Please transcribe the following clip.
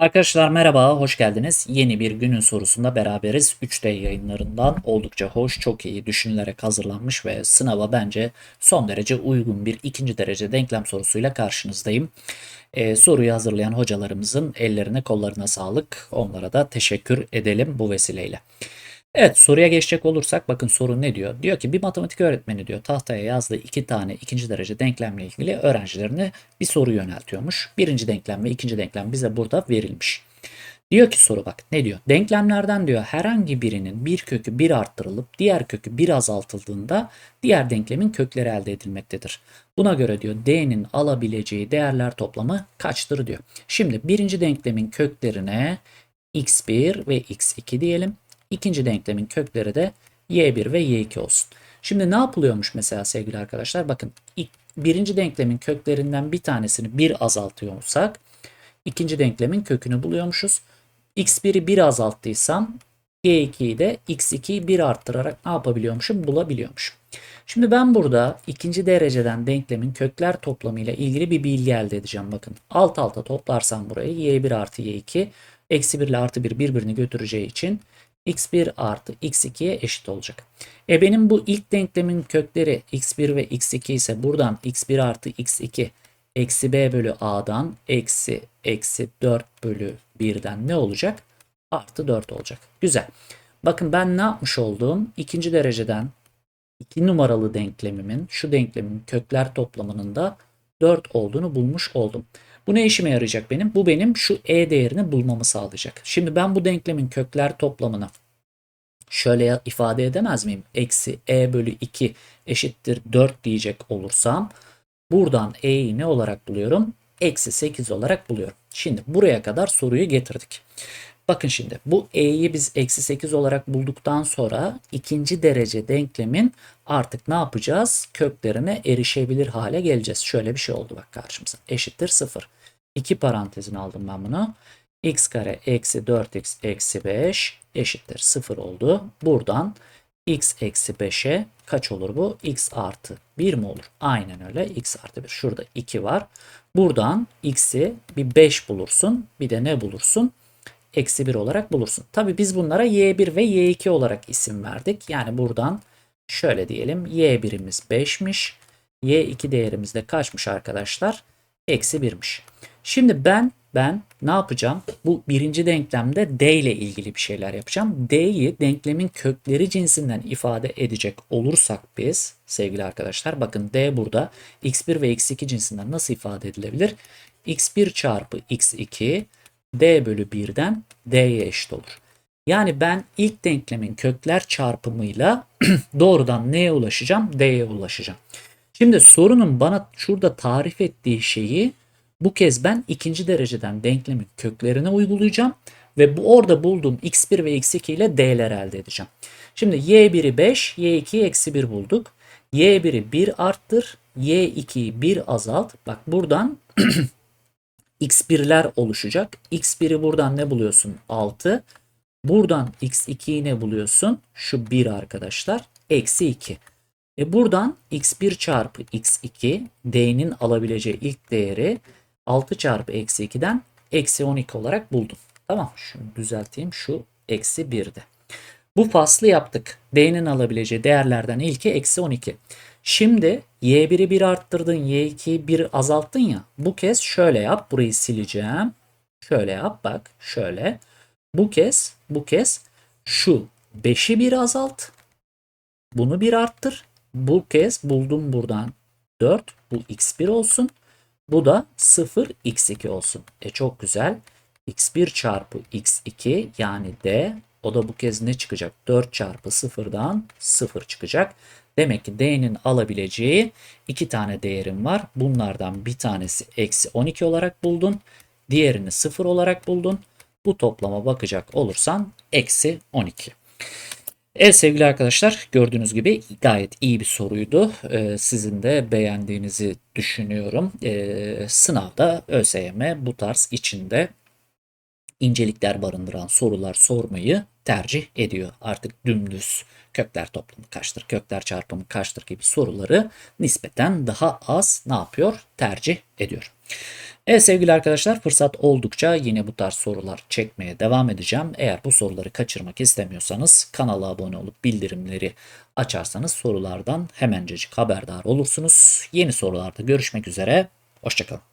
Arkadaşlar merhaba, hoş geldiniz. Yeni bir günün sorusunda beraberiz. 3D yayınlarından oldukça hoş, çok iyi düşünülerek hazırlanmış ve sınava bence son derece uygun bir ikinci derece denklem sorusuyla karşınızdayım. Ee, soruyu hazırlayan hocalarımızın ellerine kollarına sağlık. Onlara da teşekkür edelim bu vesileyle. Evet soruya geçecek olursak bakın soru ne diyor? Diyor ki bir matematik öğretmeni diyor tahtaya yazdığı iki tane ikinci derece denklemle ilgili öğrencilerine bir soru yöneltiyormuş. Birinci denklem ve ikinci denklem bize burada verilmiş. Diyor ki soru bak ne diyor? Denklemlerden diyor herhangi birinin bir kökü bir arttırılıp diğer kökü bir azaltıldığında diğer denklemin kökleri elde edilmektedir. Buna göre diyor D'nin alabileceği değerler toplamı kaçtır diyor. Şimdi birinci denklemin köklerine x1 ve x2 diyelim. İkinci denklemin kökleri de y1 ve y2 olsun. Şimdi ne yapılıyormuş mesela sevgili arkadaşlar? Bakın birinci denklemin köklerinden bir tanesini bir azaltıyorsak ikinci denklemin kökünü buluyormuşuz. x1'i 1 azalttıysam y2'yi de x2'yi 1 arttırarak ne yapabiliyormuşum? Bulabiliyormuşum. Şimdi ben burada ikinci dereceden denklemin kökler toplamı ile ilgili bir bilgi elde edeceğim. Bakın alt alta toplarsam burayı y1 artı y2 eksi 1 ile artı 1 birbirini götüreceği için x1 artı x2'ye eşit olacak. E benim bu ilk denklemin kökleri x1 ve x2 ise buradan x1 artı x2 eksi b bölü a'dan eksi eksi 4 bölü 1'den ne olacak? Artı 4 olacak. Güzel. Bakın ben ne yapmış oldum? İkinci dereceden 2 numaralı denklemimin şu denklemin kökler toplamının da 4 olduğunu bulmuş oldum. Bu ne işime yarayacak benim? Bu benim şu e değerini bulmamı sağlayacak. Şimdi ben bu denklemin kökler toplamını şöyle ifade edemez miyim? Eksi e bölü 2 eşittir 4 diyecek olursam buradan e'yi ne olarak buluyorum? Eksi 8 olarak buluyorum. Şimdi buraya kadar soruyu getirdik. Bakın şimdi bu e'yi biz eksi 8 olarak bulduktan sonra ikinci derece denklemin artık ne yapacağız? Köklerine erişebilir hale geleceğiz. Şöyle bir şey oldu bak karşımıza. Eşittir 0. 2 parantezin aldım ben bunu. x kare eksi 4x eksi 5 eşittir 0 oldu. Buradan x eksi 5'e kaç olur bu? x artı 1 mi olur? Aynen öyle. x artı 1. Şurada 2 var. Buradan x'i bir 5 bulursun. Bir de ne bulursun? Eksi 1 olarak bulursun. Tabi biz bunlara y1 ve y2 olarak isim verdik. Yani buradan şöyle diyelim. y1'imiz 5'miş. y2 değerimiz de kaçmış arkadaşlar? Eksi 1'miş. Şimdi ben ben ne yapacağım? Bu birinci denklemde D ile ilgili bir şeyler yapacağım. D'yi denklemin kökleri cinsinden ifade edecek olursak biz sevgili arkadaşlar bakın D burada x1 ve x2 cinsinden nasıl ifade edilebilir? x1 çarpı x2 D bölü 1'den D'ye eşit olur. Yani ben ilk denklemin kökler çarpımıyla doğrudan neye ulaşacağım? D'ye ulaşacağım. Şimdi sorunun bana şurada tarif ettiği şeyi bu kez ben ikinci dereceden denklemin köklerine uygulayacağım ve bu orada bulduğum x1 ve x2 ile d'ler elde edeceğim. Şimdi y1'i 5, y2'yi eksi 1 bulduk. y1'i 1 arttır, y2'yi 1 azalt. Bak buradan x1'ler oluşacak. x1'i buradan ne buluyorsun? 6. Buradan x2'yi ne buluyorsun? Şu 1 arkadaşlar. Eksi 2. E buradan x1 çarpı x2 d'nin alabileceği ilk değeri 6 çarpı eksi 2'den eksi 12 olarak buldum. Tamam şunu düzelteyim şu eksi 1'di. Bu faslı yaptık. D'nin alabileceği değerlerden ilki eksi 12. Şimdi y1'i 1 arttırdın y2'yi 1 azalttın ya. Bu kez şöyle yap. Burayı sileceğim. Şöyle yap bak şöyle. Bu kez bu kez şu 5'i 1 azalt. Bunu 1 arttır. Bu kez buldum buradan 4. Bu x1 olsun. Bu da 0 x2 olsun. E çok güzel. x1 çarpı x2 yani d o da bu kez ne çıkacak? 4 çarpı 0'dan 0 çıkacak. Demek ki d'nin alabileceği iki tane değerim var. Bunlardan bir tanesi eksi 12 olarak buldun. Diğerini 0 olarak buldun. Bu toplama bakacak olursan eksi 12. Evet sevgili arkadaşlar gördüğünüz gibi gayet iyi bir soruydu. Ee, sizin de beğendiğinizi düşünüyorum. Ee, sınavda ÖSYM bu tarz içinde incelikler barındıran sorular sormayı tercih ediyor. Artık dümdüz kökler toplamı kaçtır, kökler çarpımı kaçtır gibi soruları nispeten daha az ne yapıyor? Tercih ediyor. Evet sevgili arkadaşlar fırsat oldukça yine bu tarz sorular çekmeye devam edeceğim. Eğer bu soruları kaçırmak istemiyorsanız kanala abone olup bildirimleri açarsanız sorulardan hemencecik haberdar olursunuz. Yeni sorularda görüşmek üzere. Hoşçakalın.